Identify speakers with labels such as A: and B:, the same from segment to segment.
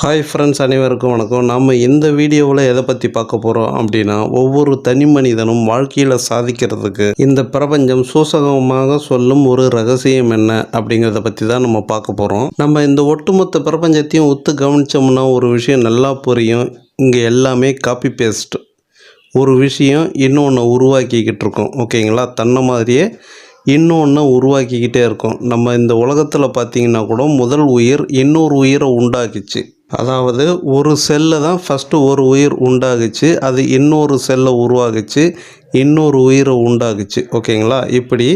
A: Hi friends அனைவருக்கும் வணக்கம். நம்ம இந்த வீடியோவில் எதை பற்றி பார்க்க போகிறோம் அப்படின்னா ஒவ்வொரு தனி மனிதனும் வாழ்க்கையில் சாதிக்கிறதுக்கு இந்த பிரபஞ்சம் சூசகமாக சொல்லும் ஒரு ரகசியம் என்ன அப்படிங்கிறத பற்றி தான் நம்ம பார்க்க போகிறோம் நம்ம இந்த ஒட்டுமொத்த பிரபஞ்சத்தையும் ஒத்து கவனித்தோம்னா ஒரு விஷயம் நல்லா புரியும். இங்கே எல்லாமே காப்பி பேஸ்ட் ஒரு விஷயம் இன்னொன்று உருவாக்கிக்கிட்டு இருக்கோம். ஓகேங்களா தன்னை மாதிரியே இன்னொன்று உருவாக்கிக்கிட்டே இருக்கும். நம்ம இந்த உலகத்தில் பார்த்தீங்கன்னா கூட முதல் உயிர் இன்னொரு உயிரை உண்டாக்கிச்சு. அதாவது ஒரு செல்லை தான் ஃபஸ்ட்டு ஒரு உயிர் உண்டாகுச்சு அது இன்னொரு செல்லை உருவாகுச்சு இன்னொரு உயிரை உண்டாகுச்சு. ஓகேங்களா இப்படி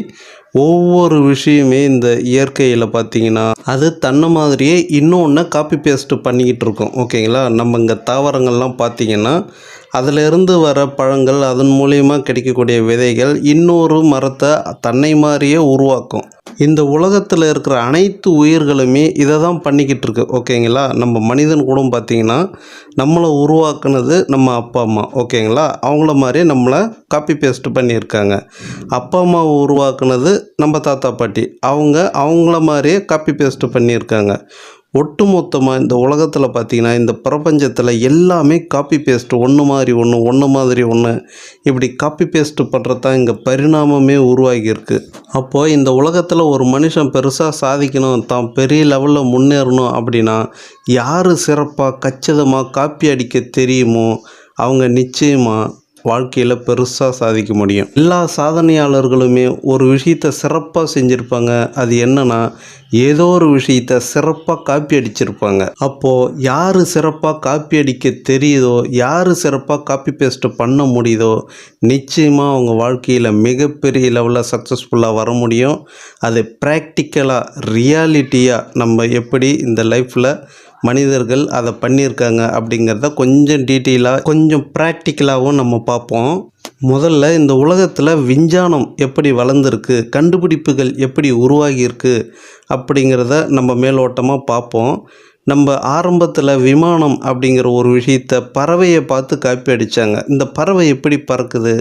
A: ஒவ்வொரு விஷயமே இந்த இயற்கையில் பார்த்தீங்கன்னா அது தன்னை மாதிரியே இன்னொன்று காப்பி பேஸ்ட்டு பண்ணிக்கிட்டு இருக்கோம். ஓகேங்களா? நம்ம இங்கே தாவரங்கள்லாம் பார்த்திங்கன்னா அதிலிருந்து வர பழங்கள் அதன் மூலயமா கிடைக்கக்கூடிய விதைகள் இன்னொரு மரத்தை தன்னை மாதிரியே உருவாக்கும். இந்த உலகத்தில் இருக்கிற அனைத்து உயிர்களுமே இதை தான் பண்ணிக்கிட்டு இருக்கு. ஓகேங்களா? நம்ம மனிதன் கூட பார்த்திங்கன்னா நம்மளை உருவாக்குனது நம்ம அப்பா அம்மா. ஓகேங்களா? அவங்கள மாதிரியே நம்மளை காப்பி பேஸ்ட் பண்ணியிருக்காங்க. அப்பா அம்மாவை உருவாக்குனது நம்ம தாத்தா பாட்டி. அவங்க அவங்கள மாதிரியே காப்பி பேஸ்ட் பண்ணியிருக்காங்க. ஒட்டுமொத்தமாக இந்த உலகத்தில் பார்த்தீங்கன்னா இந்த பிரபஞ்சத்தில் எல்லாமே காப்பி பேஸ்ட்டு ஒன்று மாதிரி ஒன்று ஒன்று மாதிரி ஒன்று இப்படி காப்பி பேஸ்ட்டு பண்ணுறது தான் இங்கே பரிணாமமே உருவாகியிருக்கு. அப்போது இந்த உலகத்தில் ஒரு மனுஷன் பெருசாக சாதிக்கணும் தான் பெரிய லெவலில் முன்னேறணும் அப்படின்னா யார் சிறப்பாக கச்சிதமாக காப்பி அடிக்க தெரியுமோ அவங்க நிச்சயமாக வாழ்க்கையில் பெருசாக சாதிக்க முடியும். எல்லா சாதனையாளர்களுமே ஒரு விஷயத்தை சிறப்பாக செஞ்சுருப்பாங்க. அது என்னென்னா ஏதோ ஒரு விஷயத்த சிறப்பாக காப்பி அடிச்சிருப்பாங்க. அப்போது யார் சிறப்பாக காப்பி அடிக்க தெரியுதோ யார் சிறப்பாக காப்பி பேஸ்ட் பண்ண முடியுதோ நிச்சயமாக அவங்க வாழ்க்கையில் மிகப்பெரிய லெவலில் சக்ஸஸ்ஃபுல்லாக வர முடியும். அது ப்ராக்டிக்கலாக ரியாலிட்டியாக நம்ம எப்படி இந்த லைஃப்பில் மனிதர்கள் அதை பண்ணியிருக்காங்க அப்படிங்கிறத கொஞ்சம் டீட்டெயிலாக கொஞ்சம் ப்ராக்டிக்கலாகவும் நம்ம பார்ப்போம். முதல்ல இந்த உலகத்தில் விஞ்ஞானம் எப்படி வளர்ந்துருக்கு கண்டுபிடிப்புகள் எப்படி உருவாகியிருக்கு அப்படிங்கிறத நம்ம மேலோட்டமாக பார்ப்போம். நம்ம ஆரம்பத்தில் விமானம் அப்படிங்கிற ஒரு விஷயத்த பறவையை பார்த்து காப்பி அடித்தாங்க இந்த பறவை எப்படி பறக்குது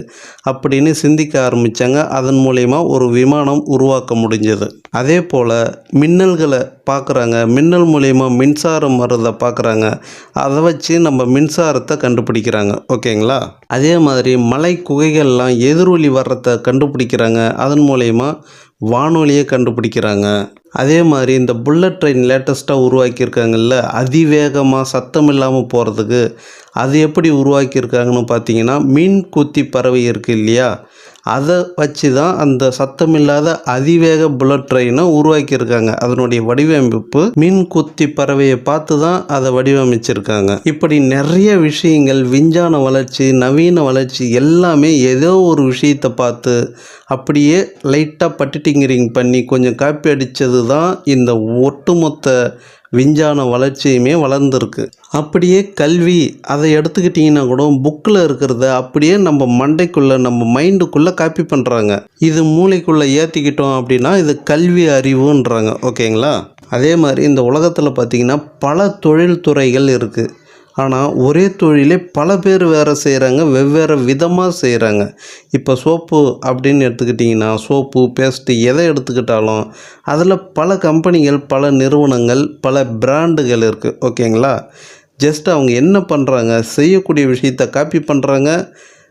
A: அப்படின்னு சிந்திக்க ஆரம்பித்தாங்க அதன் மூலயமா ஒரு விமானம் உருவாக்க முடிஞ்சது. அதே போல் மின்னல்களை பார்க்குறாங்க. மின்னல் மூலயமா மின்சாரம் வர்றதை பார்க்குறாங்க. அதை வச்சு நம்ம மின்சாரத்தை கண்டுபிடிக்கிறாங்க. ஓகேங்களா? அதே மாதிரி மலை குகைகள்லாம் எதிரொலி வர்றதை கண்டுபிடிக்கிறாங்க. அதன் மூலயமா வானொலியை கண்டுபிடிக்கிறாங்க. அதே மாதிரி இந்த புல்லட் ட்ரெயின் லேட்டஸ்ட்டாக உருவாக்கியிருக்காங்கல்ல அதிவேகமாக சத்தம் இல்லாமல் போகிறதுக்கு அது எப்படி உருவாக்கியிருக்காங்கன்னு பார்த்தீங்கன்னா மீன் குத்தி பறவை இருக்குது இல்லையா? அதை வச்சு தான் அந்த சத்தமில்லாத அதிவேக புல்லட் ட்ரெயினை உருவாக்கியிருக்காங்க. அதனுடைய வடிவமைப்பு மின் குத்தி பறவையை பார்த்து தான் அதை வடிவமைச்சிருக்காங்க. இப்படி நிறைய விஷயங்கள் விஞ்ஞான வளர்ச்சி நவீன வளர்ச்சி எல்லாமே ஏதோ ஒரு விஷயத்தை பார்த்து அப்படியே லைட்டாக பட்டிட்டிங்கரிங் பண்ணி கொஞ்சம் காப்பி அடித்தது தான் இந்த ஒட்டுமொத்த விஞ்ஞான வளர்ச்சியுமே வளர்ந்துருக்கு. அப்படியே கல்வி அதை எடுத்துக்கிட்டிங்கன்னா கூட புக்கில் இருக்கிறத அப்படியே நம்ம மண்டைக்குள்ளே நம்ம மைண்டுக்குள்ளே காப்பி பண்ணுறாங்க இது மூளைக்குள்ளே ஏற்றிக்கிட்டோம் அப்படின்னா இது கல்வி அறிவுன்றாங்க. ஓகேங்களா? அதே மாதிரி இந்த உலகத்தில் பார்த்திங்கன்னா பல தொழில் துறைகள் இருக்குது ஆனால் ஒரே தொழிலே பல பேர் வேறு செய்கிறாங்க வெவ்வேறு விதமாக செய்கிறாங்க இப்போ சோப்பு அப்படின்னு எடுத்துக்கிட்டிங்கன்னா சோப்பு பேஸ்ட்டு எதை எடுத்துக்கிட்டாலும் அதில் பல கம்பெனிகள் பல நிறுவனங்கள் பல பிராண்டுகள் இருக்குது ஓகேங்களா? ஜஸ்ட் அவங்க என்ன பண்ணுறாங்க செய்யக்கூடிய விஷயத்தை காப்பி பண்ணுறாங்க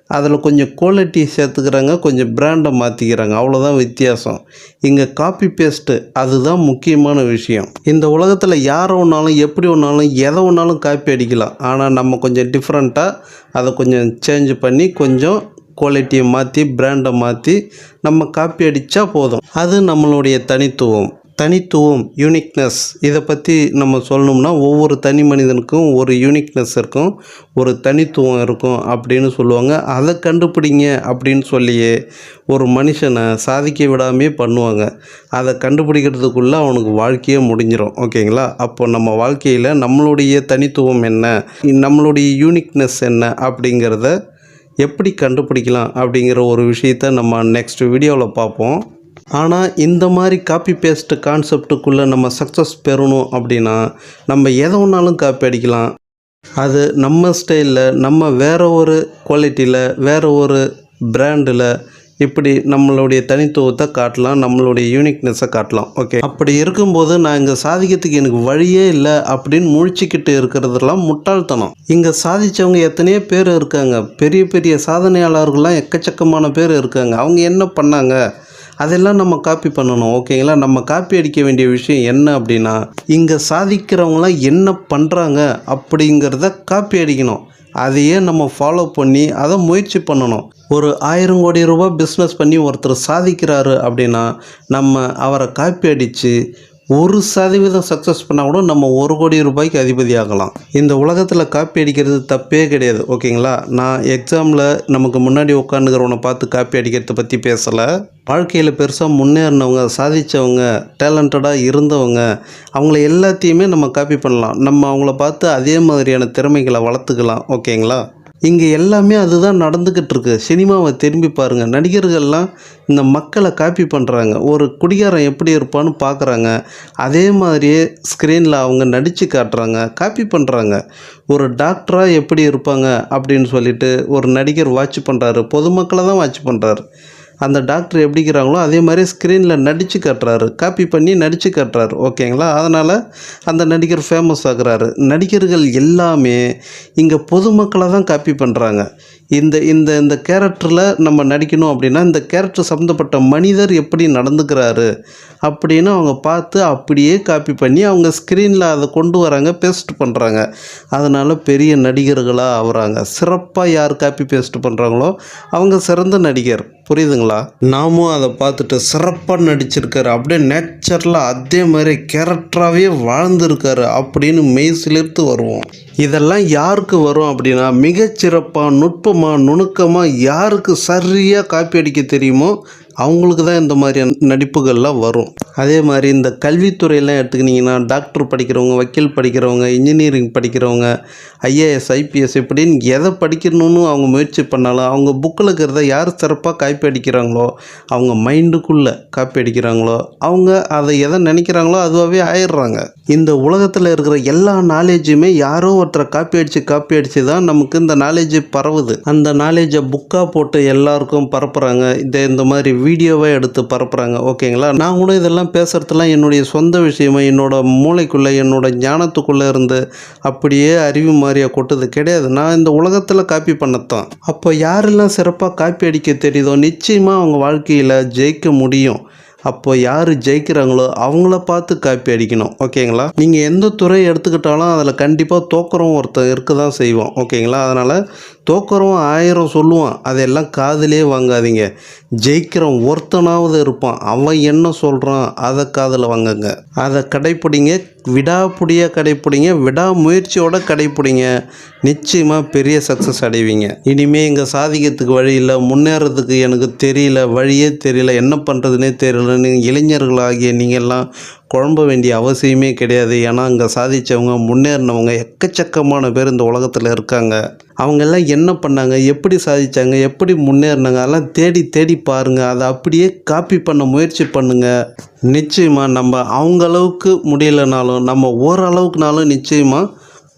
A: அதில் கொஞ்சம் குவாலிட்டி சேர்த்துக்கிறாங்க கொஞ்சம் பிராண்டை மாற்றிக்கிறாங்க அவ்வளோதான் வித்தியாசம். இங்கே காப்பி பேஸ்ட்டு அதுதான் முக்கியமான விஷயம். இந்த உலகத்தில் யாரை ஒன்றாலும் எப்படி ஒன்றாலும் எதை ஒன்றாலும் காப்பி அடிக்கலாம். ஆனால் நம்ம கொஞ்சம் டிஃப்ரெண்ட்டாக அதை கொஞ்சம் சேஞ்ச் பண்ணி கொஞ்சம் குவாலிட்டியை மாற்றி பிராண்டை மாற்றி நம்ம காப்பி அடித்தா போதும். அது நம்மளுடைய தனித்துவம். தனித்துவம் யூனிக்னஸ் இதை பற்றி நம்ம சொல்லணும்னா ஒவ்வொரு தனி மனிதனுக்கும் ஒரு யூனிக்னஸ் இருக்கும் ஒரு தனித்துவம் இருக்கும் அப்படின்னு சொல்லுவாங்க. அதை கண்டுபிடிங்க அப்படின்னு சொல்லியே ஒரு மனுஷனை சாதிக்க விடாமே பண்ணுவாங்க. அதை கண்டுபிடிக்கிறதுக்குள்ளே அவனுக்கு வாழ்க்கையே முடிஞ்சிடும் ஓகேங்களா? அப்போ நம்ம வாழ்க்கையில் நம்மளுடைய தனித்துவம் என்ன நம்மளுடைய யூனிக்னஸ் என்ன அப்படிங்கிறத எப்படி கண்டுபிடிக்கலாம் அப்படிங்கிற ஒரு விஷயத்த நம்ம நெக்ஸ்ட் வீடியோவில் பார்ப்போம். ஆனால் இந்த மாதிரி காப்பி பேஸ்ட் கான்செப்டுக்குள்ளே நம்ம சக்ஸஸ் பெறணும் அப்படின்னா நம்ம எதை ஒன்றாலும் காப்பி அடிக்கலாம். அது நம்ம ஸ்டைலில் நம்ம வேறு ஒரு குவாலிட்டியில் வேறு ஒரு பிராண்டில் இப்படி நம்மளுடைய தனித்துவத்தை காட்டலாம் நம்மளுடைய யூனிக்னஸை காட்டலாம். ஓகே அப்படி இருக்கும்போது நான் இங்கே சாதிக்கிறதுக்கு எனக்கு வழியே இல்லை அப்படின்னு முழிச்சிக்கிட்டு இருக்கிறதெல்லாம் முட்டாள்தனம். இங்கே சாதித்தவங்க எத்தனையோ பேர் இருக்காங்க. பெரிய பெரிய சாதனையாளர்கள்லாம் எக்கச்சக்கமான பேர் இருக்காங்க. அவங்க என்ன பண்ணாங்க? அதெல்லாம் நம்ம காப்பி பண்ணணும் ஓகேங்களா நம்ம காப்பி அடிக்க வேண்டிய விஷயம் என்ன அப்படின்னா இங்கே சாதிக்கிறவங்களாம் என்ன பண்ணுறாங்க அப்படிங்கிறத காப்பி அடிக்கணும். அதையே நம்ம ஃபாலோ பண்ணி அதை முயற்சி பண்ணணும். ஒரு ஆயிரம் கோடி ரூபாய் பிஸ்னஸ் பண்ணி ஒருத்தர் சாதிக்கிறாரு அப்படின்னா நம்ம அவரை காப்பி அடித்து ஒரு சதவீதம் சக்ஸஸ் பண்ணால் கூட நம்ம ஒரு கோடி ரூபாய்க்கு அதிபதி ஆகலாம். இந்த உலகத்தில் காப்பி அடிக்கிறது தப்பே கிடையாது ஓகேங்களா? நான் எக்ஸாமில் நமக்கு முன்னாடி உட்காந்துக்கிறவனை பார்த்து காப்பி அடிக்கிறத பற்றி பேசலை. வாழ்க்கையில் பெருசாக முன்னேறினவங்க சாதித்தவங்க டேலண்டடாக இருந்தவங்க அவங்கள எல்லாத்தையுமே நம்ம காப்பி பண்ணலாம். நம்ம அவங்கள பார்த்து அதே மாதிரியான திறமைகளை வளர்த்துக்கலாம் ஓகேங்களா? இங்கே எல்லாமே அதுதான் நடந்துக்கிட்டு இருக்கு சினிமாவை திரும்பி பாருங்கள் நடிகர்கள்லாம் இந்த மக்களை காப்பி பண்ணுறாங்க ஒரு குடிகாரன் எப்படி இருப்பான்னு பார்க்குறாங்க அதே மாதிரியே ஸ்க்ரீனில் அவங்க நடித்து காட்டுறாங்க. காப்பி பண்ணுறாங்க ஒரு டாக்டராக எப்படி இருப்பாங்க அப்படின்னு சொல்லிட்டு ஒரு நடிகர் வாட்ச் பண்ணுறாரு பொதுமக்களை தான் வாட்ச் பண்ணுறாரு அந்த டாக்டர் எப்படிக்கிறாங்களோ அதே மாதிரி ஸ்க்ரீனில் நடித்து கட்டுறாரு. காப்பி பண்ணி நடித்து கட்டுறாரு. ஓகேங்களா? அதனால் அந்த நடிகர் ஃபேமஸ் ஆகுறாரு. நடிகர்கள் எல்லாமே இங்கே பொதுமக்களை தான் காப்பி பண்ணுறாங்க இந்த இந்த இந்த கேரக்டரில் நம்ம நடிக்கணும் அப்படின்னா இந்த கேரக்டர் சம்மந்தப்பட்ட மனிதர் எப்படி நடந்துக்கிறாரு அப்படின்னு அவங்க பார்த்து அப்படியே காப்பி பண்ணி அவங்க ஸ்க்ரீனில் அதை கொண்டு வராங்க பேஸ்ட் பண்ணுறாங்க அதனால் பெரிய நடிகர்களாக ஆகுறாங்க. சிறப்பாக யார் காப்பி பேஸ்ட் பண்ணுறாங்களோ அவங்க சிறந்த நடிகர். புரியுதுங்களா? நாமும் அதை பார்த்துட்டு சிறப்பாக நடிச்சிருக்காரு. அப்படியே நேச்சுரலாக அதே மாதிரி கேரக்டராகவே வாழ்ந்திருக்காரு அப்படின்னு மெய் சிலிர்த்து வருவோம். இதெல்லாம் யாருக்கு வரும் அப்படின்னா மிகச்சிறப்பாக நுட்பமாக நுணுக்கமாக யாருக்கு சரியாக காப்பி அடிக்க தெரியுமோ அவங்களுக்கு தான் இந்த மாதிரியான நடிப்புகள்லாம் வரும். அதே மாதிரி இந்த கல்வித்துறையெல்லாம் எடுத்துக்கிட்டிங்கன்னா டாக்டர் படிக்கிறவங்க வக்கீல் படிக்கிறவங்க இன்ஜினியரிங் படிக்கிறவங்க ஐஏஎஸ் ஐபிஎஸ் இப்படின்னு எதை படிக்கணும்னு அவங்க முயற்சி பண்ணாலும் அவங்க புக்கில் இருக்கிறத யார் சிறப்பாக காப்பி அடிக்கிறாங்களோ அவங்க மைண்டுக்குள்ளே காப்பி அடிக்கிறாங்களோ அவங்க அதை எதை நினைக்கிறாங்களோ அதுவாகவே ஆயிடுறாங்க. இந்த உலகத்தில் இருக்கிற எல்லா நாலேஜுமே யாரோ ஒருத்தரை காப்பி அடித்து காப்பி அடித்து தான் நமக்கு இந்த நாலேஜ் பரவுது. அந்த நாலேஜை புக்காக போட்டு எல்லாருக்கும் பரப்புகிறாங்க இந்த இந்த மாதிரி வீடியோவை எடுத்து பரப்புகிறாங்க ஓகேங்களா? நான் கூட இதெல்லாம் பேசுகிறதுலாம் என்னுடைய சொந்த விஷயமா என்னோட மூளைக்குள்ளே என்னோட ஞானத்துக்குள்ளே இருந்து அப்படியே அறிவு மாதிரியாக கொட்டது கிடையாது. நான் இந்த உலகத்தில் காப்பி பண்ணத்தான். அப்போ யாரெல்லாம் சிறப்பாக காப்பி அடிக்க தெரியுதோ நிச்சயமாக அவங்க வாழ்க்கையில் ஜெயிக்க முடியும். அப்போ யார் ஜெயிக்கிறாங்களோ அவங்கள பார்த்து காப்பி அடிக்கணும் ஓகேங்களா? நீங்கள் எந்த துறை எடுத்துக்கிட்டாலும் அதில் கண்டிப்பாக தோக்கரம் ஒருத்தன் இருக்க தான் செய்வோம் ஓகேங்களா? அதனால் தோக்குறவன் ஆயிரம் சொல்லுவான் அதெல்லாம் காதிலே வாங்காதீங்க. ஜெயிக்கிறவன் ஒருத்தனாவது இருப்பான் அவன் என்ன சொல்கிறான் அதை காதில் வாங்குங்க. அதை கடைப்பிடிங்க விடாப்புடியாக கடைப்பிடிங்க விடாமுயற்சியோட கடைப்பிடிங்க. நிச்சயமாக பெரிய சக்ஸஸ் அடைவீங்க. இனிமே இங்கே சாதிக்கிறதுக்கு வழி இல்லை முன்னேறதுக்கு எனக்கு தெரியல வழியே தெரியல என்ன பண்ணுறதுனே தெரியலன்னு இளைஞர்களாகிய நீங்கள்லாம் குழம்ப வேண்டிய அவசியமே கிடையாது. ஏன்னா இங்கே சாதித்தவங்க முன்னேறினவங்க எக்கச்சக்கமான பேர் இந்த உலகத்தில் இருக்காங்க. அவங்கெல்லாம் என்ன பண்ணாங்க? எப்படி சாதித்தாங்க எப்படி முன்னேறினாங்க? அதெல்லாம் தேடி தேடி பாருங்கள் அதை அப்படியே காப்பி பண்ண முயற்சி பண்ணுங்கள் நிச்சயமாக நம்ம அவங்க அளவுக்கு முடியலைனாலும் நம்ம ஓரளவுக்குனாலும் நிச்சயமாக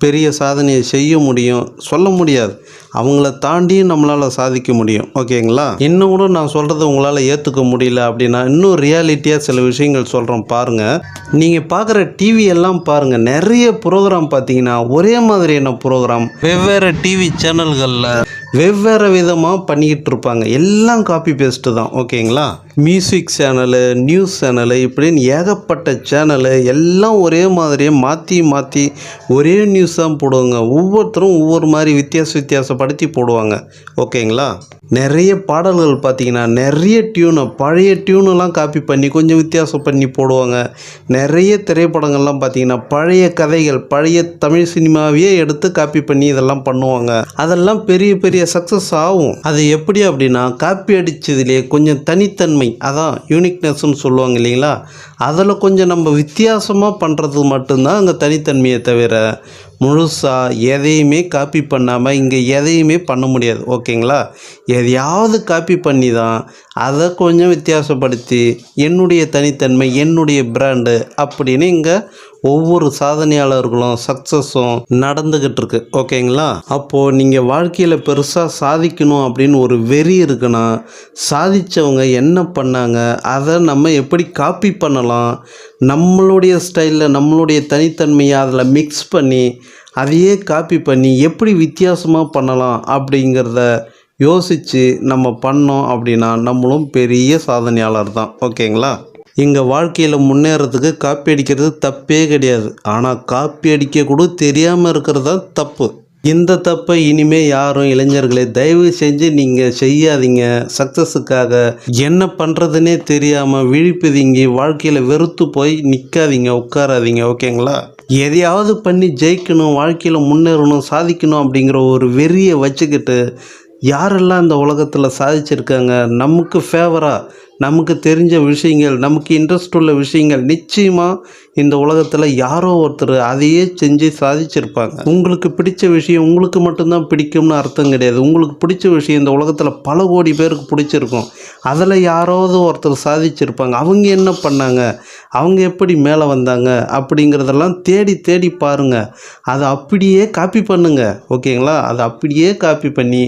A: பெரிய சாதனையை செய்ய முடியும். சொல்ல முடியாது. அவங்கள தாண்டியும் நம்மளால் சாதிக்க முடியும். ஓகேங்களா? இன்னும் கூட நான் சொல்கிறது உங்களால் ஏற்றுக்க முடியல அப்படின்னா இன்னும் ரியாலிட்டியாக சில விஷயங்கள் சொல்கிறோம் பாருங்கள் நீங்கள் பார்க்குற டிவி எல்லாம் பாருங்கள் நிறைய ப்ரோக்ராம் பார்த்தீங்கன்னா ஒரே மாதிரியான ப்ரோக்ராம் வெவ்வேறு டிவி சேனல்களில் வெவ்வேறு விதமாக பண்ணிக்கிட்டு இருப்பாங்க. எல்லாம் காப்பி பேஸ்ட்டு தான். ஓகேங்களா? மியூசிக் சேனலு நியூஸ் சேனலு இப்படின்னு ஏகப்பட்ட சேனலு எல்லாம் ஒரே மாதிரியே மாற்றி மாற்றி ஒரே நியூஸ் தான் போடுவாங்க. ஒவ்வொருத்தரும் ஒவ்வொரு மாதிரி வித்தியாச வித்தியாசப்படுத்தி போடுவாங்க. ஓகேங்களா? நிறைய பாடல்கள் பார்த்திங்கன்னா நிறைய டியூனை பழைய டியூனெல்லாம் காப்பி பண்ணி கொஞ்சம் வித்தியாசம் பண்ணி போடுவாங்க. நிறைய திரைப்படங்கள்லாம் பார்த்தீங்கன்னா பழைய கதைகள் பழைய தமிழ் சினிமாவையே எடுத்து காப்பி பண்ணி இதெல்லாம் பண்ணுவாங்க. அதெல்லாம் பெரிய பெரிய சக்ஸஸ் ஆகும். அது எப்படி அப்படின்னா காப்பி அடித்ததுலேயே கொஞ்சம் தனித்தன்மை அதான் யூனிக்னஸ்ன்னு சொல்லுவாங்க இல்லைங்களா? அதில் கொஞ்சம் நம்ம வித்தியாசமாக பண்ணுறது மட்டும்தான் அங்கே தனித்தன்மையை தவிர முழுசாக எதையுமே காப்பி பண்ணாமல் இங்கே எதையுமே பண்ண முடியாது. ஓகேங்களா? எதையாவது காப்பி பண்ணி தான் அதை கொஞ்சம் வித்தியாசப்படுத்தி என்னுடைய தனித்தன்மை என்னுடைய பிராண்டு அப்படின்னு இங்கே ஒவ்வொரு சாதனையாளர்களும் சக்ஸஸும் நடந்துக்கிட்டு இருக்கு ஓகேங்களா அப்போது நீங்கள் வாழ்க்கையில் பெருசாக சாதிக்கணும் அப்படின்னு ஒரு வெறி இருக்குன்னா சாதித்தவங்க என்ன பண்ணாங்க? அதை நம்ம எப்படி காப்பி பண்ணலாம்? நம்மளுடைய ஸ்டைலில் நம்மளுடைய தனித்தன்மையை அதில் மிக்ஸ் பண்ணி அதையே காப்பி பண்ணி எப்படி வித்தியாசமாக பண்ணலாம் அப்படிங்கிறத யோசித்து நம்ம பண்ணோம் அப்படின்னா நம்மளும் பெரிய சாதனையாளர் தான். ஓகேங்களா இங்கே வாழ்க்கையில் முன்னேறதுக்கு காப்பி அடிக்கிறது தப்பே கிடையாது. ஆனால் காப்பி அடிக்க கூட தெரியாமல் இருக்கிறது தான் தப்பு. இந்த தப்பை இனிமே யாரும் இளைஞர்களே தயவு செஞ்சு நீங்கள் செய்யாதீங்க. சக்ஸஸுக்காக என்ன பண்ணுறதுனே தெரியாமல் விழிப்புதீங்கி வாழ்க்கையில் வெறுத்து போய் நிற்காதீங்க உட்காராதீங்க ஓகேங்களா? எதையாவது பண்ணி ஜெயிக்கணும் வாழ்க்கையில் முன்னேறணும் சாதிக்கணும் அப்படிங்கிற ஒரு வெறியை வச்சுக்கிட்டு யாரெல்லாம் இந்த உலகத்தில் சாதிச்சிருக்காங்க நமக்கு ஃபேவராக நமக்கு தெரிஞ்ச விஷயங்கள் நமக்கு இன்ட்ரெஸ்ட் உள்ள விஷயங்கள் நிச்சயமாக இந்த உலகத்தில் யாரோ ஒருத்தர் அதையே செஞ்சு சாதிச்சிருப்பாங்க. உங்களுக்கு பிடிச்ச விஷயம் உங்களுக்கு மட்டும்தான் பிடிக்கும்னு அர்த்தம் கிடையாது. உங்களுக்கு பிடிச்ச விஷயம் இந்த உலகத்தில் பல கோடி பேருக்கு பிடிச்சிருக்கும். அதில் யாராவது ஒருத்தர் சாதிச்சிருப்பாங்க. அவங்க என்ன பண்ணாங்க? அவங்க எப்படி மேலே வந்தாங்க? அப்படிங்கிறதெல்லாம் தேடி தேடி பாருங்கள் அதை அப்படியே காப்பி பண்ணுங்கள் ஓகேங்களா? அதை அப்படியே காப்பி பண்ணி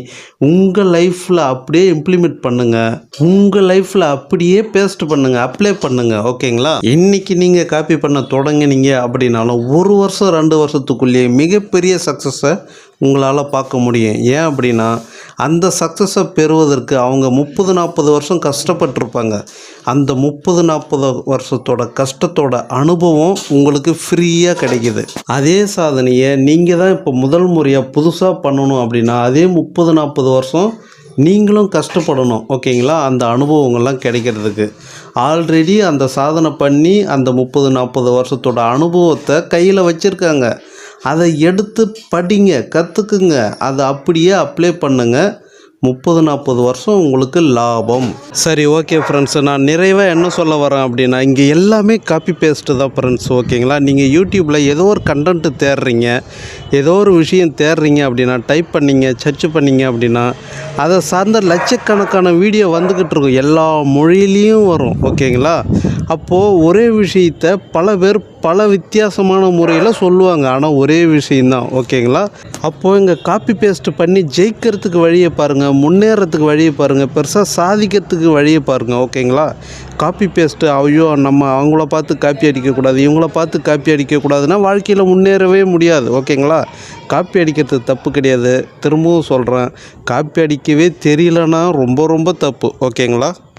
A: உங்கள் லைஃப்பில் அப்படியே இம்ப்ளிமெண்ட் பண்ணுங்கள் உங்கள் லைஃப்பில் அப்படியே பேஸ்ட் பண்ணுங்கள் அப்ளை பண்ணுங்கள் ஓகேங்களா? இன்றைக்கி நீங்கள் காப்பி பண்ண தொடங்கினீங்க அப்படின்னாலும் ஒரு வருஷம் ரெண்டு வருஷத்துக்குள்ளேயே மிகப்பெரிய சக்ஸஸை உங்களால் பார்க்க முடியும். ஏன் அப்படின்னா அந்த சக்ஸஸை பெறுவதற்கு அவங்க முப்பது நாற்பது வருஷம் கஷ்டப்பட்டிருப்பாங்க. அந்த முப்பது நாற்பது வருஷத்தோட கஷ்டத்தோட அனுபவம் உங்களுக்கு ஃப்ரீயாக கிடைக்கிது. அதே சாதனையை நீங்கள் தான் இப்போ முதல் முறையாக புதுசாக பண்ணணும் அப்படின்னா அதே முப்பது நாற்பது வருஷம் நீங்களும் கஷ்டப்படணும். ஓகேங்களா? அந்த அனுபவங்கள்லாம் கிடைக்கிறதுக்கு. ஆல்ரெடி அந்த சாதனை பண்ணி அந்த முப்பது நாற்பது வருஷத்தோட அனுபவத்தை கையில் வச்சுருக்காங்க. அதை எடுத்து படிங்க கற்றுக்குங்க அதை அப்படியே அப்ளை பண்ணுங்கள் முப்பது நாற்பது வருஷம் உங்களுக்கு லாபம். சரி ஓகே ஃப்ரெண்ட்ஸ் நான் நிறைவாக என்ன சொல்ல வரேன் அப்படின்னா இங்கே எல்லாமே காப்பி பேஸ்ட்டு தான் ஃப்ரெண்ட்ஸ் ஓகேங்களா நீங்கள் யூடியூப்பில் ஏதோ ஒரு கண்டென்ட்டு தேடுறீங்க ஏதோ ஒரு விஷயம் தேடுறீங்க அப்படின்னா டைப் பண்ணிங்க சர்ச் பண்ணீங்க அப்படின்னா அதை சார்ந்த லட்சக்கணக்கான வீடியோ வந்துக்கிட்டு இருக்கும். எல்லா மொழியிலையும் வரும் ஓகேங்களா அப்போது ஒரே விஷயத்தை பல பேர் பல வித்தியாசமான முறையில் சொல்லுவாங்க. ஆனால் ஒரே விஷயந்தான் ஓகேங்களா? அப்போது இங்கே காப்பி பேஸ்ட் பண்ணி ஜெயிக்கிறதுக்கு வழியை பாருங்கள் முன்னேறத்துக்கு வழியை பாருங்கள் பெருசாக சாதிக்கிறதுக்கு வழியை பாருங்கள் ஓகேங்களா? காப்பி பேஸ்ட்டு ஐயோ நம்ம அவங்கள பார்த்து காப்பி அடிக்கக்கூடாது இவங்கள பார்த்து காப்பி அடிக்கக்கூடாதுன்னா வாழ்க்கையில் முன்னேறவே முடியாது. ஓகேங்களா? காப்பி அடிக்கிறது தப்பு கிடையாது. திரும்பவும் சொல்கிறேன் காப்பி அடிக்கவே தெரியலன்னா ரொம்ப ரொம்ப தப்பு. ஓகேங்களா?